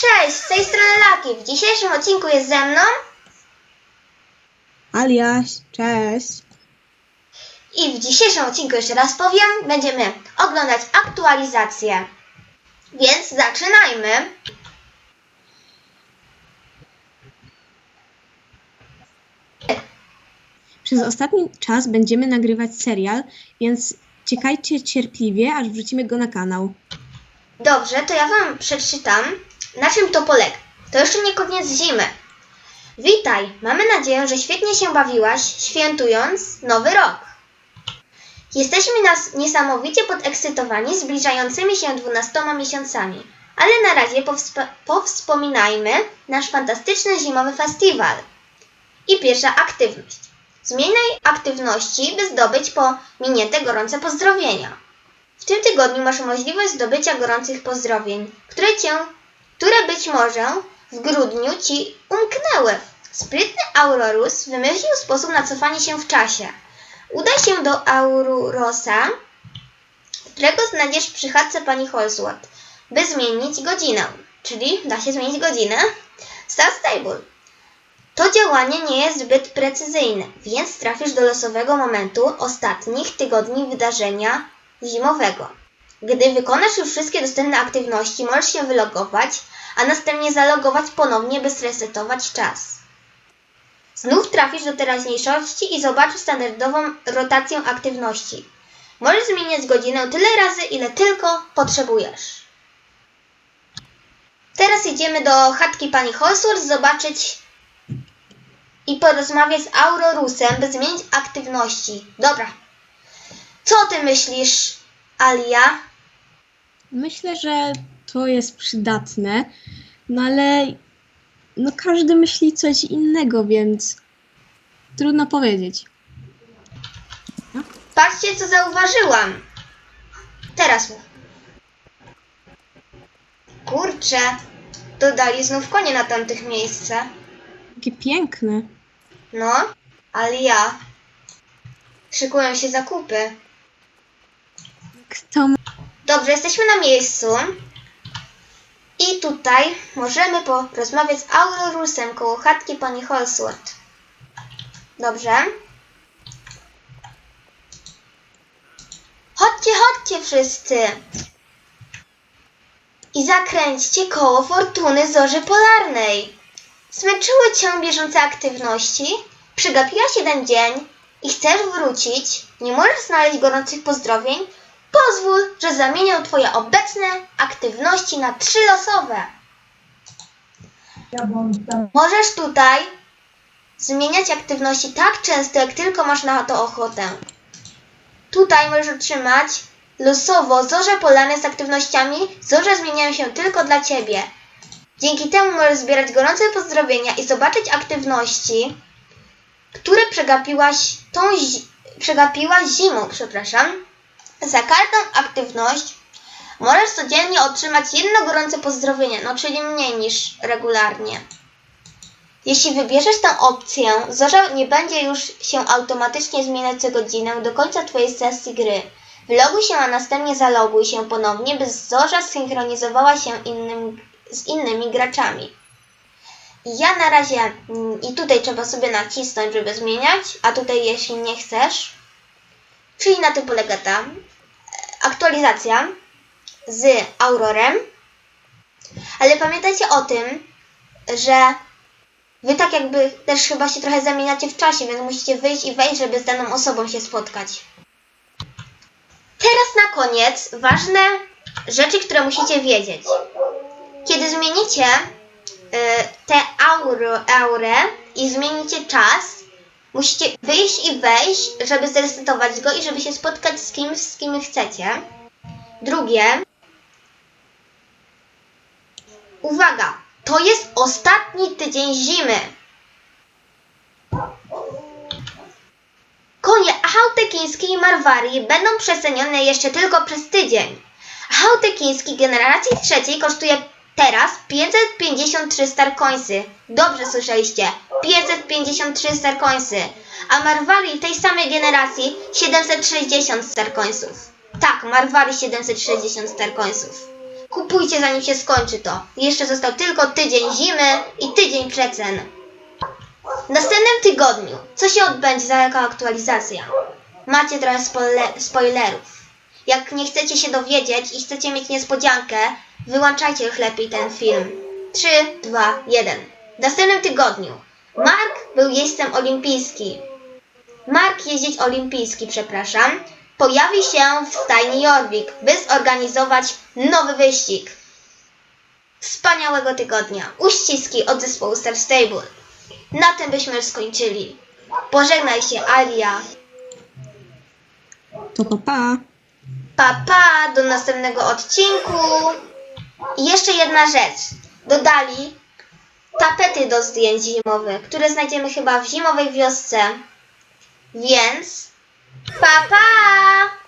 Cześć, z tej strony Laki. W dzisiejszym odcinku jest ze mną Aliaś, cześć. i w dzisiejszym odcinku, jeszcze raz powiem, będziemy oglądać aktualizację. Więc zaczynajmy. Przez ostatni czas będziemy nagrywać serial, więc czekajcie cierpliwie, aż wrzucimy go na kanał. Dobrze, to ja Wam przeczytam, na czym to polega. To jeszcze nie koniec zimy. Witaj, mamy nadzieję, że świetnie się bawiłaś, świętując Nowy Rok. Jesteśmy nas niesamowicie podekscytowani zbliżającymi się 12 miesiącami, ale na razie powsp- powspominajmy nasz fantastyczny zimowy festiwal. I pierwsza aktywność. Zmiennej aktywności, by zdobyć pominięte gorące pozdrowienia. W tym tygodniu masz możliwość zdobycia gorących pozdrowień, które cię, które być może w grudniu ci umknęły. Sprytny Aurorus wymyślił sposób na cofanie się w czasie. Udaj się do Aurosa, którego znajdziesz przy chatce pani Holsworth, by zmienić godzinę. Czyli da się zmienić godzinę? Star Stable. To działanie nie jest zbyt precyzyjne, więc trafisz do losowego momentu ostatnich tygodni wydarzenia zimowego. Gdy wykonasz już wszystkie dostępne aktywności, możesz się wylogować, a następnie zalogować ponownie, by zresetować czas. Znów trafisz do teraźniejszości i zobaczysz standardową rotację aktywności. Możesz zmieniać godzinę tyle razy, ile tylko potrzebujesz. Teraz idziemy do chatki pani Holsworth zobaczyć i porozmawiać z Aurorusem, by zmienić aktywności. Dobra. Co ty myślisz, Alia? Myślę, że to jest przydatne, no ale no każdy myśli coś innego, więc trudno powiedzieć. Patrzcie, co zauważyłam. Teraz mów. Kurczę, dodali znów konie na tamtych miejsce. Jakie piękne. No, Alia. Szykują się zakupy. Kto Dobrze, jesteśmy na miejscu. I tutaj możemy porozmawiać z Aurorusem koło chatki pani Holsworth. Dobrze. Chodźcie, chodźcie wszyscy. I zakręćcie koło fortuny zorzy polarnej. Zmęczyły cię bieżące aktywności? Przegapiłaś jeden dzień i chcesz wrócić? Nie możesz znaleźć gorących pozdrowień? Pozwól, że zamienię Twoje obecne aktywności na trzy losowe. Możesz tutaj zmieniać aktywności tak często, jak tylko masz na to ochotę. Tutaj możesz otrzymać losowo zorze polane z aktywnościami. Zorze zmieniają się tylko dla Ciebie. Dzięki temu możesz zbierać gorące pozdrowienia i zobaczyć aktywności, które przegapiłaś tą zi- przegapiłaś zimą, przepraszam. Za każdą aktywność możesz codziennie otrzymać jedno gorące pozdrowienie, no czyli mniej niż regularnie. Jeśli wybierzesz tę opcję, Zorza nie będzie już się automatycznie zmieniać co godzinę do końca Twojej sesji gry. Wyloguj się, a następnie zaloguj się ponownie, by Zorza zsynchronizowała się innym, z innymi graczami. Ja na razie, mm, i tutaj trzeba sobie nacisnąć, żeby zmieniać, a tutaj jeśli nie chcesz, Czyli na tym polega ta e, aktualizacja z Aurorem. Ale pamiętajcie o tym, że wy tak jakby też chyba się trochę zamieniacie w czasie, więc musicie wyjść i wejść, żeby z daną osobą się spotkać. Teraz na koniec ważne rzeczy, które musicie wiedzieć. Kiedy zmienicie y, tę auro, aurę i zmienicie czas, Musicie wyjść i wejść, żeby zresetować go i żeby się spotkać z kimś, z kim chcecie. Drugie. Uwaga! To jest ostatni tydzień zimy. Konie Achautekińskiej i Marwarii będą przecenione jeszcze tylko przez tydzień. Achautekiński generacji trzeciej kosztuje teraz 553 starcoinsy. Dobrze słyszeliście. 553 starcoinsy. A Marwari tej samej generacji 760 starcoinsów. Tak, Marwari 760 starcoinsów. Kupujcie zanim się skończy to. Jeszcze został tylko tydzień zimy i tydzień przecen. W następnym tygodniu, co się odbędzie za jaka aktualizacja? Macie trochę spoile- spoilerów. Jak nie chcecie się dowiedzieć i chcecie mieć niespodziankę, wyłączajcie już lepiej ten film. 3, 2, 1. W następnym tygodniu Mark był jeźdźcem olimpijski. Mark jeździć olimpijski, przepraszam, pojawi się w stajni Jorvik, by zorganizować nowy wyścig. Wspaniałego tygodnia. Uściski od zespołu Star Stable. Na tym byśmy już skończyli. Pożegnaj się, Alia. To pa, pa. Pa, pa, do następnego odcinku. I jeszcze jedna rzecz. Dodali tapety do zdjęć zimowych, które znajdziemy chyba w zimowej wiosce. Więc pa, pa!